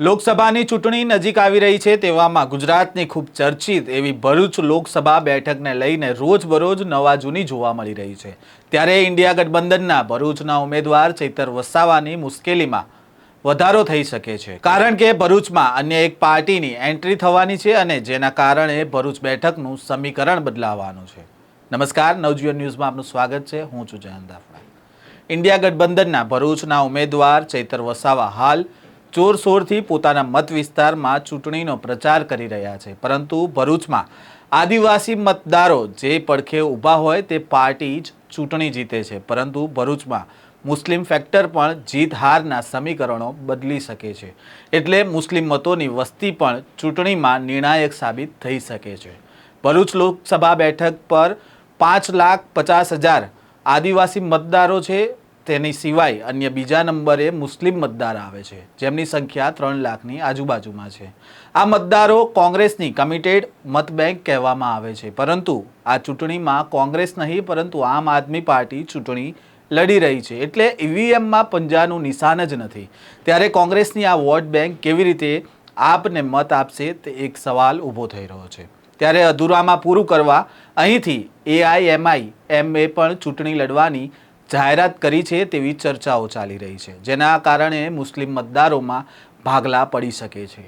લોકસભાની ચૂંટણી નજીક આવી રહી છે તેવામાં ગુજરાતની ખૂબ ચર્ચિત એવી ભરૂચ લોકસભા બેઠકને લઈને રોજબરોજ નવા જૂની જોવા મળી રહી છે. ત્યારે ઇન્ડિયા ગઠબંધનના ભરૂચના ઉમેદવાર ચૈતર વસાવાની મુશ્કેલીમાં વધારો થઈ શકે છે. કારણ કે ભરૂચમાં અન્ય એક પાર્ટીની એન્ટ્રી થવાની છે અને જેના કારણે ભરૂચ બેઠકનું સમીકરણ બદલાવાનું છે. નમસ્કાર, નવજીવન ન્યૂઝમાં આપનું સ્વાગત છે. હું છું જયંત દાફડા. ઇન્ડિયા ગઠબંધનના ભરૂચના ઉમેદવાર ચૈતર વસાવા હાલ જોરશોરથી પોતાના મત વિસ્તારમાં ચૂંટણીનો પ્રચાર કરી રહ્યા છે. પરંતુ ભરૂચમાં આદિવાસી મતદારો જે પડખે ઊભા હોય તે પાર્ટી જ ચૂંટણી જીતે છે. પરંતુ ભરૂચમાં મુસ્લિમ ફેક્ટર પણ જીત હારના સમીકરણો બદલી શકે છે. એટલે મુસ્લિમ મતોની વસ્તી પણ ચૂંટણીમાં નિર્ણાયક સાબિત થઈ શકે છે. ભરૂચ લોકસભા બેઠક પર પાંચ લાખ પચાસ હજાર આદિવાસી મતદારો છે. તેની સિવાય અન્ય બીજા નંબરે મુસ્લિમ મતદાર આવે છે, જેમની સંખ્યા ત્રણ લાખની આજુબાજુમાં છે. આ મતદારો કોંગ્રેસની કમિટેડ મતબેંક કહેવામાં આવે છે, પરંતુ આ ચૂંટણીમાં કોંગ્રેસ નહીં, પરંતુ આમ આદમી પાર્ટી ચૂંટણી લડી રહી છે. એટલે ઈવીએમમાં પંજાનું નિશાન જ નથી. ત્યારે કોંગ્રેસની આ વોટ બેંક કેવી રીતે આપને મત આપશે તે એક સવાલ ઊભો થઈ રહ્યો છે. ત્યારે અધૂરામાં પૂરું કરવા અહીંથી એઆઈએમઆઈ એમ એ પણ ચૂંટણી લડવાની જાહેરાત કરી છે તેવી ચર્ચાઓ ચાલી રહી છે, જેના કારણે મુસ્લિમ મતદારોમાં ભાગલા પડી શકે છે.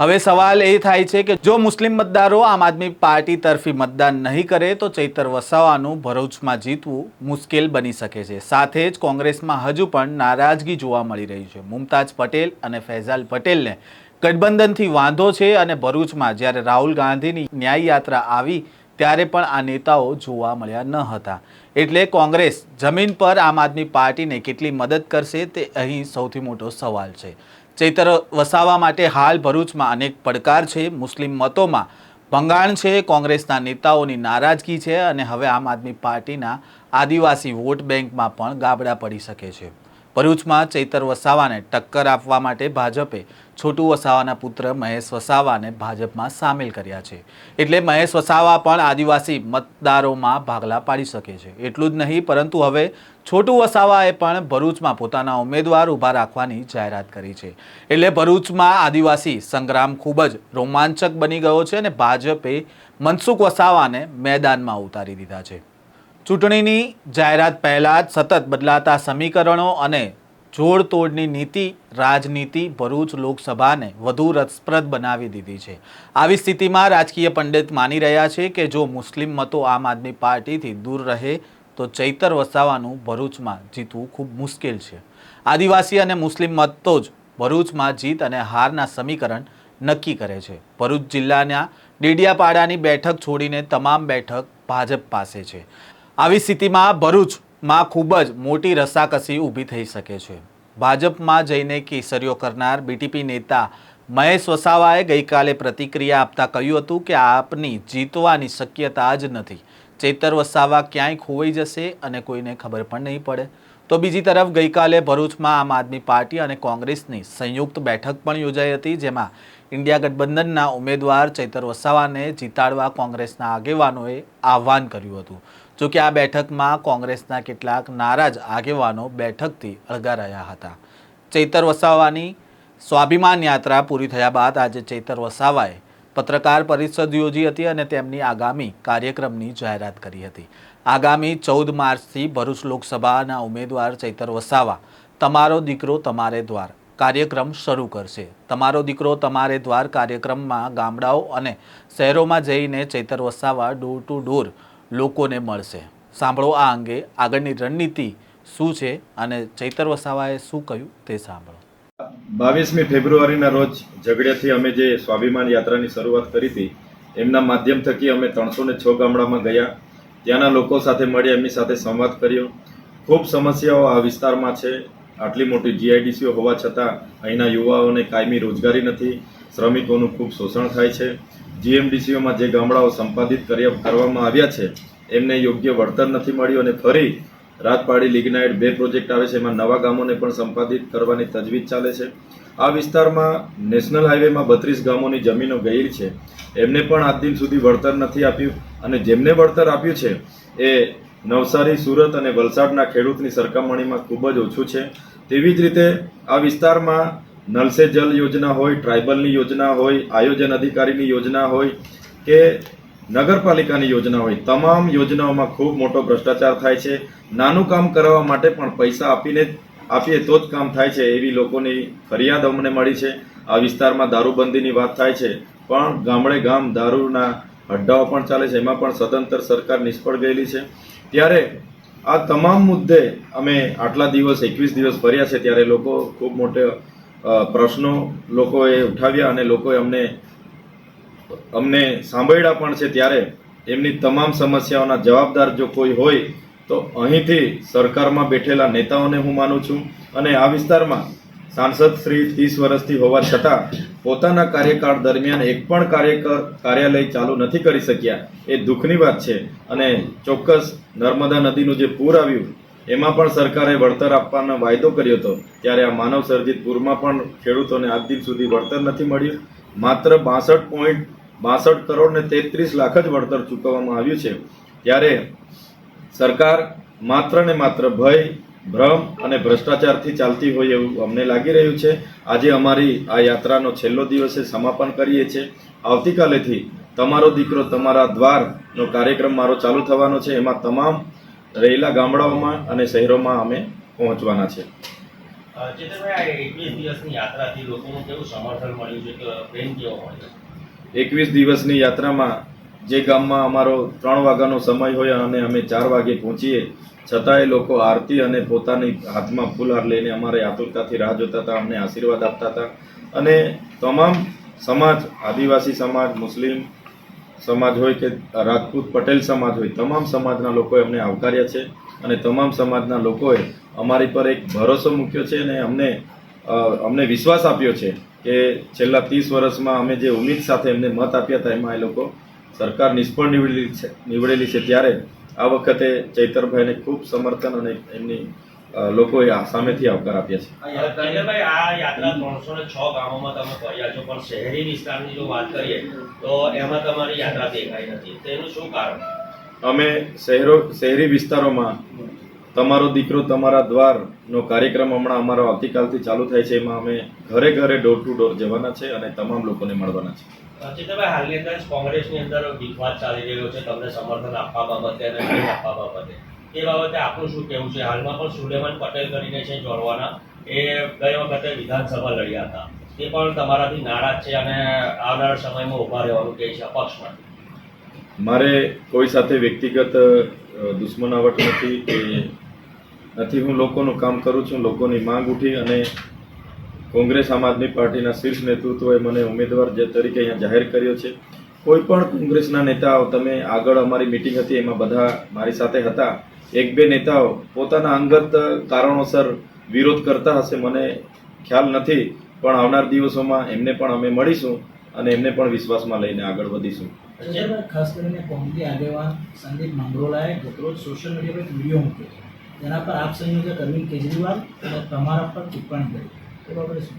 હવે સવાલ એ થાય છે કે જો મુસ્લિમ મતદારો આમ આદમી પાર્ટી તરફી મતદાન નહીં કરે, તો ચૈતર વસાવાનું ભરૂચમાં જીતવું મુશ્કેલ બની શકે છે. સાથે જ કોંગ્રેસમાં હજુ પણ નારાજગી જોવા મળી રહી છે. મુમતાજ પટેલ અને ફૈઝાલ પટેલને ગઠબંધનથી વાંધો છે અને ભરૂચમાં જ્યારે રાહુલ ગાંધીની ન્યાય યાત્રા આવી, ત્યારે પણ આ નેતાઓ જોવા મળ્યા ન હતા. એટલે કોંગ્રેસ જમીન પર આમ આદમી પાર્ટીને કેટલી મદદ કરશે તે અહીં સૌથી મોટો સવાલ છે. ચૈતર વસાવા માટે હાલ ભરૂચમાં અનેક પડકાર છે. મુસ્લિમ મતોમાં ભંગાણ છે. કોંગ્રેસના નેતાઓની નારાજગી છે અને હવે આમ આદમી પાર્ટીના આદિવાસી વોટ બેંકમાં પણ ગાબડા પડી શકે છે. ભરૂચમાં ચૈતર વસાવાને ટક્કર આપવા માટે ભાજપે છોટુ વસાવાના પુત્ર મહેશ વસાવાને ભાજપમાં સામેલ કર્યા છે. એટલે મહેશ વસાવા પણ આદિવાસી મતદારોમાં ભાગલા પાડી શકે છે. એટલું જ નહીં, પરંતુ હવે છોટુ વસાવાએ પણ ભરૂચમાં પોતાના ઉમેદવાર ઊભા રાખવાની જાહેરાત કરી છે. એટલે ભરૂચમાં આદિવાસી સંગ્રામ ખૂબ જ રોમાંચક બની ગયો છે અને ભાજપે મનસુખ વસાવાને મેદાનમાં ઉતારી દીધા છે. ચૂંટણીની જાહેરાત પહેલાં જ સતત બદલાતા સમીકરણો અને જોડતોડની નીતિ, રાજનીતિ, ભરૂચ લોકસભાને વધુ રસપ્રદ બનાવી દીધી છે. આવી સ્થિતિમાં રાજકીય પંડિત માની રહ્યા છે કે જો મુસ્લિમ મતો આમ આદમી પાર્ટીથી દૂર રહે, તો ચૈતર વસાવાનું ભરૂચમાં જીતવું ખૂબ મુશ્કેલ છે. આદિવાસી અને મુસ્લિમ મતો જ ભરૂચમાં જીત અને હારના સમીકરણ નક્કી કરે છે. ભરૂચ જિલ્લાના ડેડિયાપાડાની બેઠક છોડીને તમામ બેઠક ભાજપ પાસે છે. આવી સ્થિતિમાં ભરૂચમાં ખૂબ જ મોટી રસાકસી ઊભી થઈ શકે છે. ભાજપમાં જઈને કેસરીઓ કરનાર બીટીપી નેતા મહેશ વસાવાએ ગઈકાલે પ્રતિક્રિયા આપતા કહ્યું હતું કે આપની જીતવાની શક્યતા જ નથી. ચેતર વસાવા ક્યાંય ખોવાઈ જશે અને કોઈને ખબર પણ નહીં પડે. તો બીજી તરફ ગઈકાલે ભરૂચમાં આમ આદમી પાર્ટી અને કોંગ્રેસની સંયુક્ત બેઠક પણ યોજાઈ હતી, જેમાં ઇન્ડિયા ગઠબંધનના ઉમેદવાર ચૈતર વસાવાને જીતાડવા કોંગ્રેસના આગેવાનોએ આહવાન કર્યું હતું. જો કે આ બેઠકમાં કોંગ્રેસના કેટલાક નારાજ આગેવાનો બેઠકથી અળગા રહ્યા હતા. ચૈતર વસાવાની સ્વાભિમાન યાત્રા પૂરી થયા બાદ આજે ચૈતર વસાવાએ પત્રકાર પરિષદ યોજી હતી અને તેમની આગામી કાર્યક્રમની જાહેરાત કરી હતી. આગામી ચૌદ માર્ચથી ભરૂચ લોકસભાના ઉમેદવાર ચૈતર વસાવા, તમારો દીકરો તમારે દ્વાર, કાર્યક્રમ શરૂ કરશે. તમારો દીકરો તમારે દ્વાર કાર્યક્રમમાં ગામડાઓ અને શહેરોમાં જઈને Chaitar Vasava door to door લોકોને મળશે. સાંભળો આ અંગે આગળની રણનીતિ શું છે અને ચૈતર વસાવાએ શું કહ્યું તે સાંભળો. બાવીસમી ફેબ્રુઆરીના રોજ ઝઘડિયાથી અમે જે સ્વાભિમાન યાત્રાની શરૂઆત કરી હતી, એમના માધ્યમ થકી અમે ત્રણસો ને છ ગામડામાં ગયા. ત્યાંના લોકો સાથે મળી એમની સાથે સંવાદ કર્યો. ખૂબ સમસ્યાઓ આ વિસ્તારમાં છે. આટલી મોટી જીઆઈડીસીઓ હોવા છતાં અહીંના યુવાઓને કાયમી રોજગારી નથી. શ્રમિકોનું ખૂબ શોષણ થાય છે. જીએમડીસીઓમાં જે ગામડાઓ સંપાદિત કરવામાં આવ્યા છે, એમને યોગ્ય વળતર નથી મળ્યું અને ફરી રાજપાડી લિગ્નાઇટ બે પ્રોજેક્ટ આવે છે, એમાં નવા ગામોને પણ સંપાદિત કરવાની તજવીજ ચાલે છે. આ વિસ્તારમાં નેશનલ હાઈવેમાં બત્રીસ ગામોની જમીનો ગયેલી છે. એમને પણ આજ દિન સુધી વળતર નથી આપ્યું અને જેમને વળતર આપ્યું છે, એ નવસારી, સુરત અને વલસાડના ખેડૂતની સરખામણીમાં ખૂબ જ ઓછું છે. તેવી જ રીતે આ વિસ્તારમાં નલ સે જલ યોજના હોય, ટ્રાઇબલની યોજના હોય, આયોજન અધિકારીની યોજના હોય કે નગરપાલિકાની યોજના હોય, તમામ યોજનાઓમાં ખૂબ મોટો ભ્રષ્ટાચાર થાય છે. નાનું કામ કરવા માટે પણ પૈસા આપીને આપીએ તો જ કામ થાય છે એવી લોકોની ફરિયાદ અમને મળી છે. આ વિસ્તારમાં દારૂબંધીની વાત થાય છે. પણ ગામડે ગામ દારૂના અડ્ડાઓ પણ ચાલે છે. એમાં પણ સદંતર સરકાર નિષ્ફળ ગયેલી છે. ત્યારે આ તમામ મુદ્દે અમે આટલા દિવસ, એકવીસ દિવસ ફર્યા છે ત્યારે લોકો ખૂબ મોટો પ્રશ્નો લોકોએ ઉઠાવ્યા અને લોકોએ અમને અમને સાંભળ્યા પણ છે ત્યારે એમની તમામ સમસ્યાઓના જવાબદાર જો કોઈ હોય, તો અહીંથી સરકારમાં બેઠેલા નેતાઓને હું માનું છું અને આ વિસ્તારમાં સાંસદ શ્રી ત્રીસ વર્ષથી હોવા છતાં પોતાના કાર્યકાળ દરમિયાન એક પણ કાર્યકર કાર્યાલય ચાલુ નથી કરી શક્યા. એ દુઃખની વાત છે અને ચોક્કસ નર્મદા નદીનું જે પૂર આવ્યું એમાં પણ સરકારે વળતર આપવાનો વાયદો કર્યો હતો, ત્યારે આ માનવ સર્જિત પૂરમાં પણ ખેડૂતોને આજ દિન સુધી વળતર નથી મળ્યું. માત્ર બાસઠ પોઈન્ટ બાસઠ કરોડ ને તેત્રીસ લાખ જ વળતર ચૂકવવામાં આવ્યું છે. ત્યારે સરકાર માત્ર ને માત્ર ભય, ભ્રમ અને ભ્રષ્ટાચારથી ચાલતી હોય એવું અમને લાગી રહ્યું છે. આજે અમારી આ યાત્રાનો છેલ્લો દિવસે સમાપન કરીએ છીએ. આવતીકાલેથી તમારો દીકરો તમારા દ્વારનો કાર્યક્રમ મારો ચાલુ થવાનો છે. એમાં તમામ રહેલા ગામડાઓમાં અને શહેરોમાં અમે પહોંચવાના છે. એકવીસ દિવસની યાત્રામાં જે ગામમાં અમારો ત્રણ વાગ્યાનો સમય હોય અને અમે ચાર વાગે પહોંચીએ છતાંય લોકો આરતી અને પોતાની હાથમાં ફૂલહાર લઈને અમારે આતુરતાથી રાહ જોતા હતા અમને આશીર્વાદ આપતા હતા. અને તમામ સમાજ આદિવાસી સમાજ મુસ્લિમ સમાજ હોય કે રાજપૂત પટેલ સમાજ હોય, તમામ સમાજના લોકોએ અમને આવકાર્યા છે અને તમામ સમાજના લોકોએ અમારી પર એક ભરોસો મૂક્યો છે અને અમને અમને વિશ્વાસ આપ્યો છે કે છેલ્લા ત્રીસ વર્ષમાં અમે જે ઉમ્મીદ સાથે એમને મત આપ્યા હતા, એમાં એ લોકો સરકાર નિષ્ફળ નીવડેલી છે નીવડેલી છે. ત્યારે આ વખતે ચૈતરભાઈને ખૂબ સમર્થન અને એમની લોકોએ આ સામેથી આવકાર આપ્યા છે. ચેતનભાઈ આ યાત્રા ત્રણસો ને છ ગામોમાં તમે ફર્યા છો પણ શહેરી વિસ્તારની જો વાત કરીએ તો એમાં તમારી યાત્રા દેખાઈ નથી. તેનું શું કારણ? અમે શહેરો શહેરી વિસ્તારોમાં તમારો દીકરો તમારા દ્વારનો કાર્યક્રમ હમણાં અમારો આવતીકાલથી ચાલુ થાય છે. એમાં અમે ઘરે ઘરે ડોર ટુ ડોર જવાના છે અને તમામ લોકોને મળવાના છે. અ, ચેતનભાઈ હાલની અંદર કોંગ્રેસની અંદર વિવાદ ચાલી રહ્યો છે. તમને સમર્થન આપવા બાબતે અને નહીં આપવા બાબતે. એ બાબતે આપણું શું કહેવું છે? હાલમાં પણ સુલેમાન પટેલ કરીને છે જોડવાના. એ ગઈ વખતે વિધાનસભા લડ્યા હતા. તે પણ તમારાથી નારાજ છે અને આવનારા સમયમાં ઊભા રહેવાનું કહે છે અપક્ષમાં. મારે કોઈ સાથે વ્યક્તિગત દુશ્મનાવટ નથી કે નથી. હું લોકોનું કામ કરું છું, લોકોની માંગ ઉઠી અને કોંગ્રેસ આમ આદમી પાર્ટીના શીર્ષ નેતૃત્વએ મને ઉમેદવાર જે તરીકે અહીંયા જાહેર કર્યો છે. કોઈ પણ કોંગ્રેસના નેતાઓ, તમે આગળ અમારી મિટિંગ હતી, એમાં બધા મારી સાથે હતા. એક બે નેતાઓ પોતાના અંગત કારણોસર વિરોધ કરતા હશે મને ખ્યાલ નથી પણ આવનાર દિવસોમાં એમને પણ અમે મળીશું અને એમને પણ વિશ્વાસમાં લઈને આગળ વધીશું. ખાસ કરીને કોંગ્રેસ આગેવાન સંદીપ મંગરોલાએ ગતરોજ સોશિયલ મીડિયા પર એક વીડિયો મૂક્યો જેના પર આપ સંયોજક અરવિંદ કેજરીવાલ અને તમારા પર ટિપ્પણી કરી. એ બાબતે શું?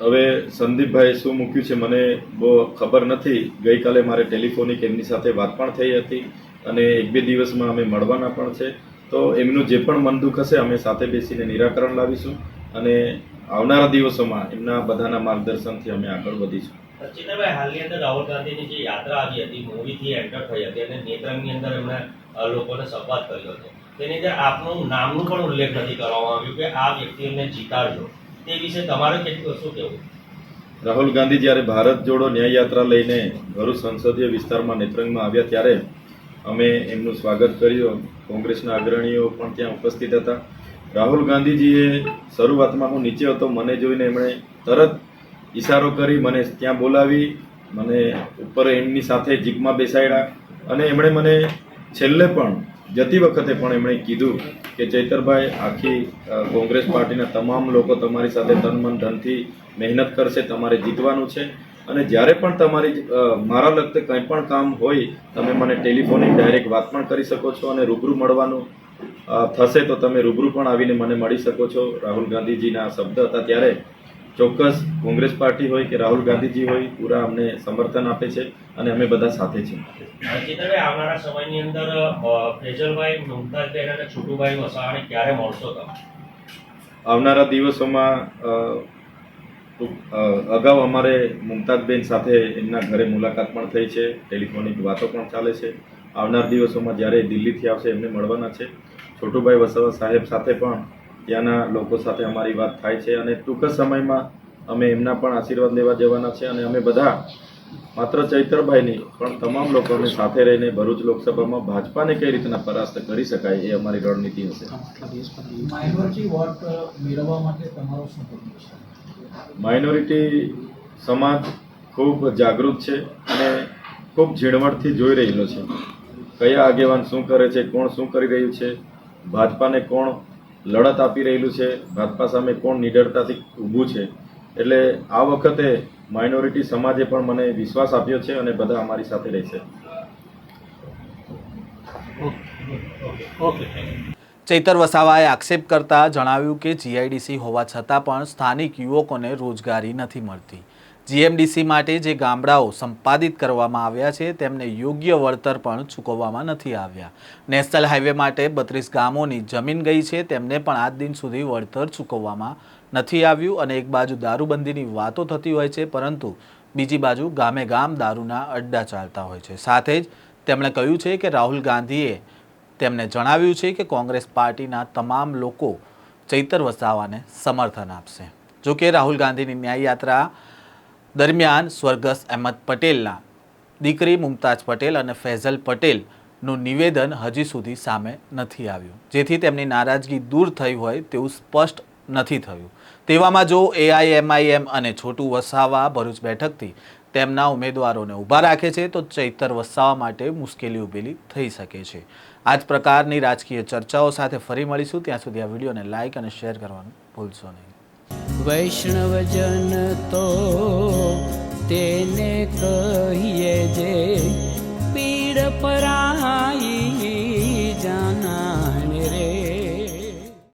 હવે સંદીપભાઈ શું મૂક્યું છે મને બહુ ખબર નથી. ગઈકાલે મારે ટેલિફોનિક એમની સાથે વાત પણ થઈ હતી. અને એક બે દિવસમાં અમે મળવાના પણ છે. તો એમનું જે પણ મન દુઃખ હશે અમે સાથે બેસીને નિરાકરણ લાવીશું અને આવનારા દિવસોમાં એમના બધાના માર્ગદર્શનથી અમે આગળ વધીશું. ચેતનભાઈ હાલની અંદર રાહુલ ગાંધીની જે યાત્રા આવી હતી મોવીથી એન્ટર થઈ હતી અને નેત્રંગની અંદર એમણે લોકોને સંવાદ કર્યો હતો તેની અંદર આપનું નામનું પણ ઉલ્લેખ નથી કરવામાં આવ્યું કે આ વ્યક્તિને જીતાડજો. તે વિશે તમારે કેટલું શું કહેવું? રાહુલ ગાંધી જ્યારે ભારત જોડો ન્યાય યાત્રા લઈને ભરૂચ સંસદીય વિસ્તારમાં નેત્રંગમાં આવ્યા ત્યારે અમે એમનું સ્વાગત કર્યું. કોંગ્રેસના અગ્રણીઓ પણ ત્યાં ઉપસ્થિત હતા. રાહુલ ગાંધીજીએ શરૂઆતમાં હું નીચે હતો, મને જોઈને એમણે તરત ઈશારો કરી મને ત્યાં બોલાવી, મને ઉપર એમની સાથે જીપમાં બેસાડ્યા અને એમણે મને છેલ્લે પણ, જતી વખતે પણ એમણે કીધું કે ચૈતરભાઈ, આખી કોંગ્રેસ પાર્ટીના તમામ લોકો તમારી સાથે તન મન ધનથી મહેનત કરશે, તમારે જીતવાનું છે. અને જ્યારે પણ તમારી મારા લગતે કંઈ પણ કામ હોય તમે મને ટેલિફોનિક ડાયરેક્ટ વાત પણ કરી શકો છો અને રૂબરૂ મળવાનું થશે તો તમે રૂબરૂ પણ આવીને મને મળી શકો છો. રાહુલ ગાંધીજીના શબ્દ હતા ત્યારે ચોક્કસ કોંગ્રેસ પાર્ટી હોય કે રાહુલ ગાંધીજી હોય પૂરા અમને સમર્થન આપે છે અને અમે બધા સાથે છીએ. આવનારા સમયની અંદર ફેજલભાઈ મુમતાજબેન અને છોટુભાઈ વસાવાને ક્યારે મળશો તમે? આવનારા દિવસોમાં અ, અગાઉ અમારે મુમતાજબેન સાથે એમના ઘરે મુલાકાત પણ થઈ છે ટેલિફોનિક વાતો પણ ચાલે છે. આવનાર દિવસોમાં જ્યારે દિલ્હીથી આવશે એમને મળવાના છે. છોટુભાઈ વસાવા સાહેબ સાથે પણ ત્યાંના લોકો સાથે અમારી વાત થાય છે અને ટૂંક સમયમાં અમે એમના પણ આશીર્વાદ લેવા જવાના છે અને અમે બધા માત્ર ચૈતરભાઈ નહીં પણ તમામ લોકોને સાથે રહીને ભરૂચ લોકસભામાં ભાજપાને કઈ રીતના પરાસ્ત કરી શકાય એ અમારી રણનીતિ હશે. મેળવવા માટે તમારો માઇનોરિટી સમાજ ખૂબ જાગૃત છે અને ખૂબ ઝીણવટથી જોઈ રહેલો છે. કયા આગેવાન શું કરે છે, કોણ શું કરી રહ્યું છે, ભાજપાને કોણ લડત આપી રહેલું છે, ભાજપા સામે કોણ નિડરતાથી ઊભું છે. એટલે આ વખતે માઇનોરિટી સમાજે પણ મને વિશ્વાસ આપ્યો છે અને બધા અમારી સાથે રહેશે. ચૈતર વસાવાએ આક્ષેપ કરતા જણાવ્યું કે જીઆઈડીસી હોવા છતાં પણ સ્થાનિક યુવકોને રોજગારી નથી મળતી. જીએમડીસી માટે જે ગામડાઓ સંપાદિત કરવામાં આવ્યા છે, તેમને યોગ્ય વળતર પણ ચૂકવવામાં નથી આવ્યા. નેશનલ હાઈવે માટે બત્રીસ ગામોની જમીન ગઈ છે, તેમને પણ આજ દિન સુધી વળતર ચૂકવવામાં નથી આવ્યું અને એક બાજુ દારૂબંધીની વાતો થતી હોય છે, પરંતુ બીજી બાજુ ગામે ગામ દારૂના અડ્ડા ચાલતા હોય છે. સાથે જ તેમણે કહ્યું છે કે રાહુલ ગાંધીએ તેમને જણાવ્યું છે કે કોંગ્રેસ પાર્ટીના તમામ લોકો ચૈતર વસાવાને સમર્થન આપશે. જો કે રાહુલ ગાંધીની ન્યાય યાત્રા દરમિયાન સ્વર્ગસ્થ અહેમદ પટેલના દીકરી મુમતાજ પટેલ અને ફૈઝલ પટેલનું નિવેદન હજી સુધી સામે નથી આવ્યું. જેથી તેમની નારાજગી દૂર થઈ હોય તેવું સ્પષ્ટ નથી થયું. તેવામાં જો એઆઈએમઆઈએમ અને છોટું વસાવા ભરૂચ બેઠકથી તેમના ઉમેદવારોને ઊભા રાખે છે તો ચૈતર વસાવા માટે મુશ્કેલી ઊભેલી થઈ શકે છે. આ જ પ્રકારની રાજકીય ચર્ચાઓ સાથે ફરી મળીશું. ત્યાં સુધી આ વિડીયોને લાઇક અને શેર કરવાનું ભૂલશો નહીં. વૈષ્ણવજન તો તેને કહીએ જે પીડ પરાઈ